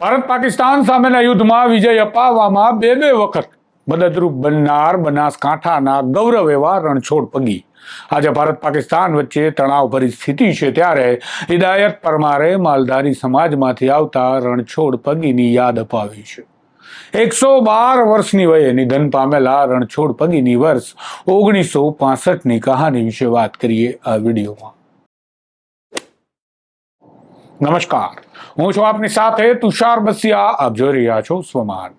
ભારત પાકિસ્તાન સામેના યુદ્ધમાં વિજય અપાવવામાં બે બે વખત મદદરૂપ બનનાર બનાસકાંઠાના ગૌરવ એવા રણછોડ પગી. આજે ભારત પાકિસ્તાન વચ્ચે તણાવભરી સ્થિતિ છે ત્યારે હિદાયત પરમારે માલધારી સમાજમાંથી આવતા રણછોડ પગીની યાદ અપાવી છે. એકસો બાર વર્ષની વયે નિધન પામેલા રણછોડ પગીની વર્ષ ઓગણીસો પાસઠની કહાની વિશે વાત કરીએ આ વિડીયોમાં. નમસ્કાર. હું છું આપની સાથે તુષાર બસિયા. આપ જોઈ રહ્યા છો સ્વમાન.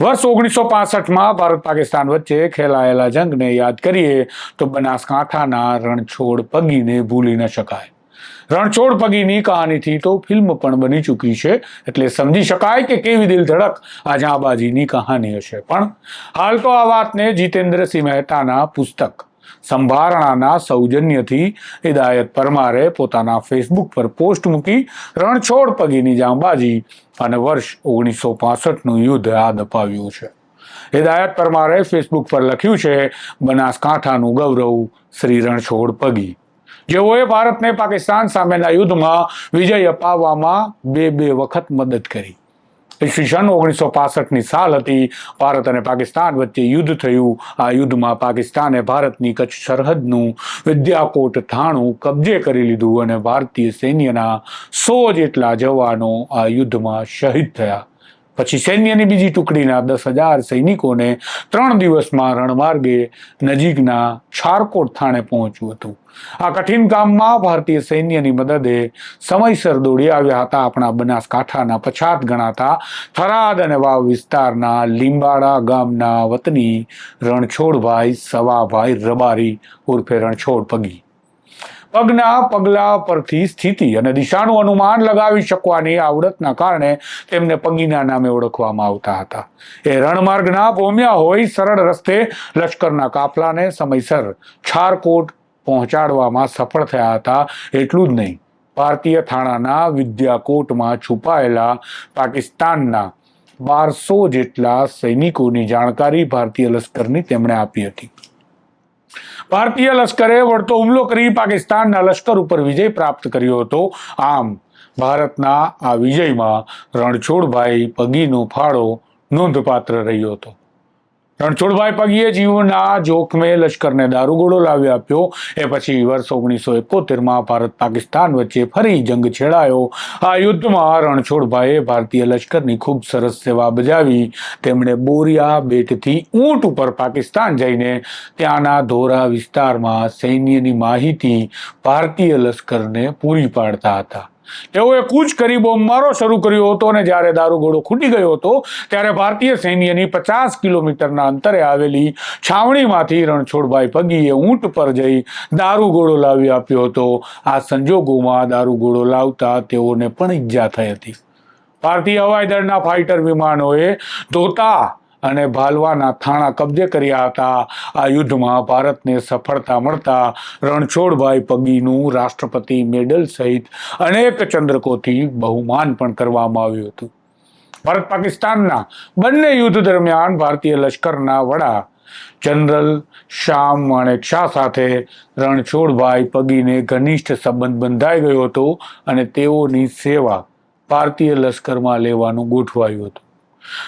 વર્ષ ઓગણીસો પાસઠમાં ભારત પાકિસ્તાન વચ્ચે ખેલાયેલા જંગને યાદ કરીએ તો બનાસકાંઠાના રણછોડ પગીને ભૂલી ન શકાય. રણછોડ પગીની કહાનીથી તો ફિલ્મ પણ બની ચૂકી છે, એટલે સમજી શકાય કે કેવી દિલ ધડક આ જાંબાજીની કહાની હશે. પણ હાલ તો આ વાતને જીતેન્દ્રસિંહ મહેતાના પુસ્તક સંભારણાના સૌજન્યથી હિદાયત પરમારે પોતાના ફેસબુક પર પોસ્ટ મૂકી રણછોડ પગીની જાંબાજી અને વર્ષ ઓગણીસો પાસઠનું યુદ્ધ યાદ અપાવ્યું છે. હિદાયત પરમારે ફેસબુક પર લખ્યું છે, બનાસકાંઠાનું ગૌરવ શ્રી રણછોડ પગી. જેઓએ ભારતને પાકિસ્તાન સામેના યુદ્ધમાં વિજય અપાવવામાં બે બે વખત મદદ કરી. ઈસવીસન ઓગણીસો પાસઠની સાલ હતી. ભારત અને પાકિસ્તાન વચ્ચે યુદ્ધ થયું. આ યુદ્ધમાં પાકિસ્તાને ભારતની કચ્છ સરહદનું વિદ્યાકોટ થાણું કબજે કરી લીધું અને ભારતીય સૈન્યના સો જેટલા જવાનો આ યુદ્ધમાં શહીદ થયા. પછી સૈન્યની બીજી ટુકડીના દસ હજાર સૈનિકોને ત્રણ દિવસમાં રણમાર્ગે નજીકના છારકોટ થાણે પહોંચ્યું હતું. આ કઠિન કામમાં ભારતીય સૈન્યની મદદે સમયસર દોડી આવ્યા હતા. આપણા બનાસકાંઠાના પછાત ગણાતા થરાદ અને વાવ વિસ્તારના લીંબાડા ગામના વતની રણછોડભાઈ, સવાભાઈ રબારી ઉર્ફે રણછોડ પગી. પગના પગલા પરથી સ્થિતિ અને દિશાનું અનુમાન લગાવી શકવાની આવડતના કારણે તેમને પગીના નામે ઓળખવામાં આવતા હતા. એ રણમાર્ગના ભોમ્યા હોય સરળ રસ્તે લશ્કરના કાફલાને સમયસર છારકોટ પહોંચાડવામાં સફળ થયા હતા એટલું જ નહીં. ભારતીય થાણાના વિદ્યાકોટમાં છુપાયેલા પાકિસ્તાનના બારસો જેટલા સૈનિકોની જાણકારી ભારતીય લશ્કરની તેમણે આપી હતી. ભારતીય લશ્કરે વળતો હુમલો કરી પાકિસ્તાનના લશ્કર ઉપર વિજય પ્રાપ્ત કર્યો હતો. આમ, ભારતના આ વિજયમાં રણછોડભાઈ પગીનો ફાળો નોંધપાત્ર રહ્યો હતો. રણછોડભાઈ પગીએ જીવના જોખમે લશ્કરને દારૂગોળો લાવી આપ્યો. એ પછી વર્ષ ઓગણીસો એકોતેરમાં ભારત પાકિસ્તાન વચ્ચે ફરી જંગ છેડાયો. આ યુદ્ધમાં રણછોડભાઈએ ભારતીય લશ્કરની ખૂબ સરસ સેવા બજાવી. તેમણે બોરિયા બેટથી ઊંટ ઉપર પાકિસ્તાન જઈને ત્યાંના ધોરા વિસ્તારમાં સૈન્યની માહિતી ભારતીય લશ્કરને પૂરી પાડતા હતા. તેઓએ કૂચ કરી બોમ્બમારો શરૂ કર્યો હતો અને જ્યારે દારૂગોળો ખૂટી ગયો હતો, ત્યારે ભારતીય સૈન્યની પચાસ કિલોમીટરના અંતરે આવેલી છાવણીમાંથી રણછોડભાઈ પગીએ ઊંટ પર જઈ દારૂગોળો લાવી આપ્યો હતો. આ સંજોગોમાં દારૂગોળો લાવતા તેઓને પણ ઈજા થઈ હતી. ભારતીય હવાઈ દળના ફાઇટર વિમાનોએ ધોતા અને ભાલવાના થાણા કબજે કર્યા હતા. આ યુદ્ધમાં ભારતને સફળતા મળતા રણછોડભાઈ પગીનું રાષ્ટ્રપતિ મેડલ સહિત અનેક ચંદ્રકોથી બહુમાન પણ કરવામાં આવ્યું હતું. ભારત પાકિસ્તાનના બંને યુદ્ધ દરમિયાન ભારતીય લશ્કરના વડા જનરલ શ્યામ માણેક શાહ સાથે રણછોડભાઈ પગીને ઘનિષ્ઠ સંબંધ બંધાઈ ગયો હતો અને તેઓની સેવા ભારતીય લશ્કરમાં લેવાનું ગોઠવાયું હતું.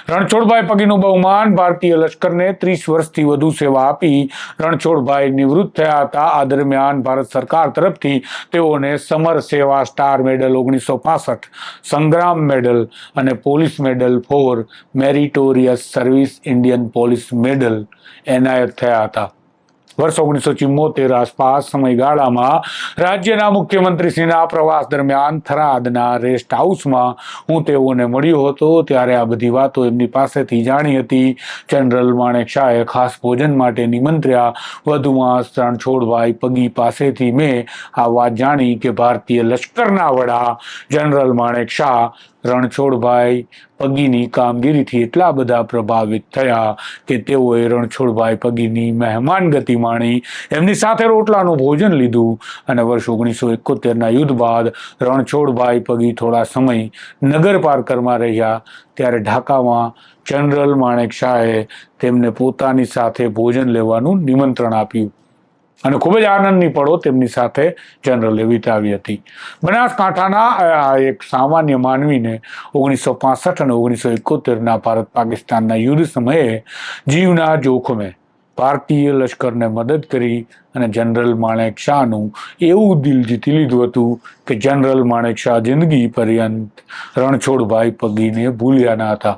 રણછોડભાઈ પગીનું બહુમાન ભારતીય લશ્કરને ત્રીસ વર્ષથી વધુ સેવા આપી રણછોડભાઈ નિવૃત્ત થયા હતા. આ દરમિયાન ભારત સરકાર તરફથી તેઓને સમર સેવા સ્ટાર મેડલ ઓગણીસો પાસઠ, સંગ્રામ મેડલ અને police medal for meritorious service Indian police medal એનાયત થયા હતા. વર્ષ ઓગણીસો ચુમ્મોતેર આસપાસ સમયગાળામાં રાજ્યના મુખ્યમંત્રીશ્રીના પ્રવાસ દરમિયાન થરાદના રેસ્ટ હાઉસમાં હું તેઓને મળ્યો હતો. ત્યારે આ બધી વાતો એમની પાસેથી જાણી હતી. જનરલ માણેક શાહે ખાસ ભોજન માટે નિમંત્ર્યા. વધુમાં રણછોડભાઈ પગી પાસેથી મેં આ વાત જાણી કે ભારતીય લશ્કરના વડા જનરલ માણેક શાહ રણછોડભાઈ પગીની કામગીરીથી એટલા બધા પ્રભાવિત થયા કે તેઓએ રણછોડભાઈ પગીની મહેમાન ગતિ માણી, એમની સાથે રોટલાનું ભોજન લીધું અને વર્ષ ઓગણીસો એકોતેરના યુદ્ધ બાદ રણછોડભાઈ પગી થોડા સમય નગર પાર્કરમાં રહ્યા. ત્યારે ઢાકામાં જનરલ માણેક શાહે તેમને પોતાની સાથે ભોજન લેવાનું નિમંત્રણ આપ્યું. અને ખૂબ જ આનંદની પળો તેમની સાથે જનરલે વિતાવી હતી. બનાસકાંઠાના એક સામાન્ય માનવીને ઓગણીસો પાસઠ અને ઓગણીસો એકોતેરના ભારત પાકિસ્તાનના યુદ્ધ સમયે જીવના જોખમે ભારતીય લશ્કરને મદદ કરી અને જનરલ માણેક શાહનું એવું દિલ જીતી લીધું હતું કે જનરલ માણેક શાહ જિંદગી પર્યંત રણછોડભાઈ પગીને ભૂલ્યા ન હતા.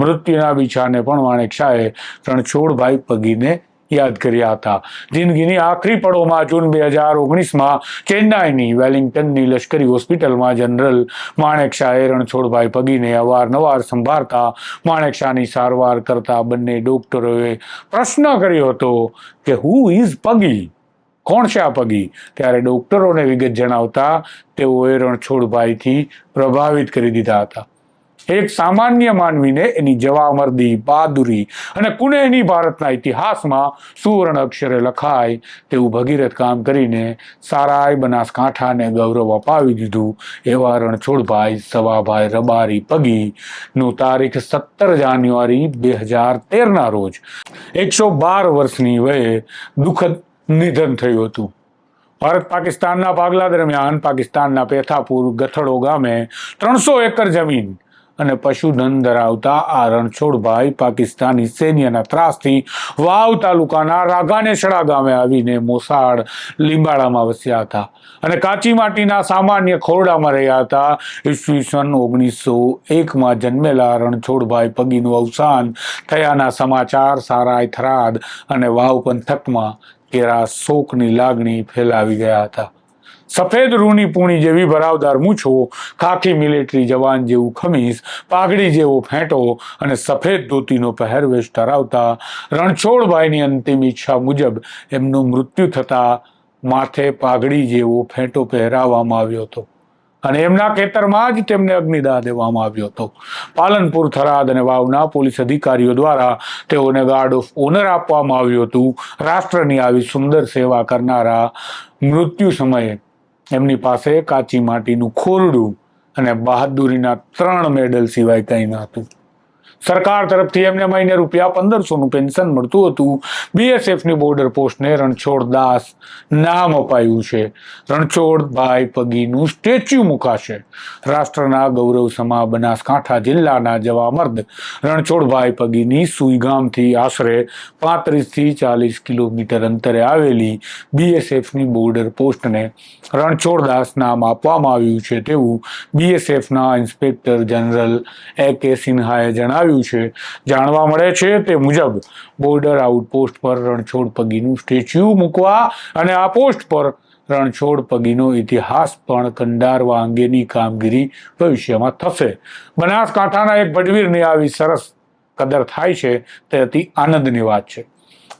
મૃત્યુના વિછાને પણ માણેક શાહે રણછોડભાઈ પગીને યાદ કર્યા હતા. જિંદગીની આખરી પળોમાં જૂન બે હજાર ઓગણીસમાં ચેન્નાઈની વેલિંગ્ટનની લશ્કરી હોસ્પિટલમાં જનરલ માણેક શાહે રણછોડભાઈ પગીને અવારનવાર સંભાળતા માણેક શાહની સારવાર કરતા બંને ડોક્ટરોએ પ્રશ્ન કર્યો હતો કે હુ ઇઝ પગી? કોણ છે આ પગી? ત્યારે ડોક્ટરોને વિગત જણાવતા તેઓએ રણછોડભાઈથી પ્રભાવિત કરી દીધા હતા. એક સામાન્ય માનવીને એની જવામર્દી બહાદુરી અને કુનેહની ભારતના ઇતિહાસમાં સુવર્ણ અક્ષરે લખાય તેવું ભગીરથ કામ કરીને સારાય બનાસકાંઠાને ગૌરવ અપાવી દીધું. એવા રણછોડભાઈ, સવાભાઈ, રબારી પગીનું તારીખ સત્તર જાન્યુઆરી બે હજાર તેરના રોજ એકસો બાર વર્ષની વયે દુઃખદ નિધન થયું હતું. ભારત પાકિસ્તાનના ભાગલા દરમિયાન પાકિસ્તાનના પેથાપુર ગથડો ગામે ત્રણસો એકર જમીન અને પશુધન ધરાવતા આ રણછોડભાઈ પાકિસ્તાની સૈન્યના ત્રાસથી વાવ તાલુકાના રાઘાનેસડા ગામે આવીને મોસાળ લીંબાડામાં વસ્યા હતા અને કાચી માટીના સામાન્ય ખોરડામાં રહ્યા હતા. ઈસવીસન ઓગણીસો એકમાં જન્મેલા રણછોડભાઈ પગીનું અવસાન થયાના સમાચાર સારાય થરાદ અને વાવ પંથકમાં કેરા શોકની લાગણી ફેલાવી ગયા હતા. સફેદ રૂની પૂણી જેવી ભરાવદાર મૂછો, ખાખી મિલિટરી જવાન જેવું ખમીસ, પાઘડી જેવો ફેંટો અને સફેદ ધોતીનો પહેરવેશ ધરાવતા રણછોડભાઈની અંતિમ ઈચ્છા મુજબ એમનું મૃત્યુ થતા માથે પાઘડી જેવો ફેંટો પહેરાવવામાં આવ્યો હતો. અને એમના ખેતરમાં જ તેમને અગ્નિદાહ દેવામાં આવ્યો હતો. પાલનપુર થરાદ અને વાવના પોલીસ અધિકારીઓ દ્વારા તેઓને ગાર્ડ ઓફ ઓનર આપવામાં આવ્યું હતું. રાષ્ટ્રની આવી સુંદર સેવા કરનારા મૃત્યુ સમયે એમની પાસે કાચી માટીનું ખોરડું અને બહાદુરીના ત્રણ મેડલ સિવાય કંઈ ન હતું સરકાર તરફથી એમને મહિને રૂપિયા પંદરસોનું પેન્શન મળતું હતું. બીએસએફની બોર્ડર પોસ્ટને રણછોડ દાસ નામ અપાયું છે. રણછોડભાઈ પગીનું સ્ટેચ્યુ મુકાશે. રાષ્ટ્રના ગૌરવ સમા બનાસકાંઠા જિલ્લાના જવામર્દ રણછોડભાઈ પગીની સુઈગામથી આશરે પાંત્રીસથી ચાલીસ કિલોમીટર અંતરે આવેલી બીએસએફની બોર્ડર પોસ્ટને રણછોડદાસ નામ આપવામાં આવ્યું છે. તેવું બીએસએફના ઇન્સ્પેક્ટર જનરલ એ કે સિન્હાએ જણાવ્યું છે. જાણવા મળે છે તે મુજબ બોર્ડર આઉટપોસ્ટ પર રણછોડ પગીનું સ્ટેચ્યુ મૂકવા અને આ પોસ્ટ પર રણછોડ પગીનો ઇતિહાસ પણ કંડારવા અંગેની કામગીરી ભવિષ્યમાં થશે. બનાસકાંઠાના એક ભટવીરની આવી સરસ કદર થાય છે તે અતિ આનંદની વાત છે.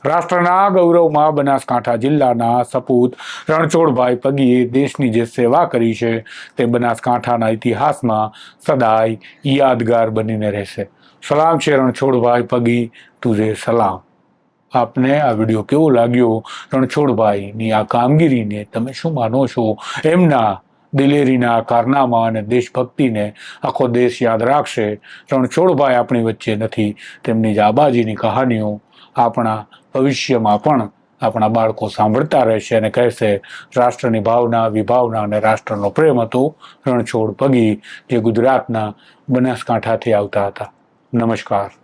રાષ્ટ્રના ગૌરવમાં બનાસકાંઠા જિલ્લાના સપૂત રણછોડભાઈ પગીએ દેશની જે સેવા કરી છે તે બનાસકાંઠાના ઇતિહાસમાં સદાય યાદગાર બનીને રહેશે. સલામ છે રણછોડભાઈ પગી તુઝે સલામ. આપને આ વીડિયો કેવો લાગ્યો? રણછોડભાઈની આ કામગીરીને તમે શું માનો છો? એમના દિલેરીના કારનામા અને દેશભક્તિને આખો દેશ યાદ રાખશે. રણછોડભાઈ આપણી વચ્ચે નથી. તેમની જાબાજીની કહાનીઓ આપણા ભવિષ્યમાં પણ આપણા બાળકો સાંભળતા રહેશે અને કહેશે, રાષ્ટ્રની ભાવના, વિભાવના અને રાષ્ટ્રનો પ્રેમ હતો, રણછોડ પગી જે ગુજરાતના બનાસકાંઠાથી આવતા હતા. નમસ્કાર.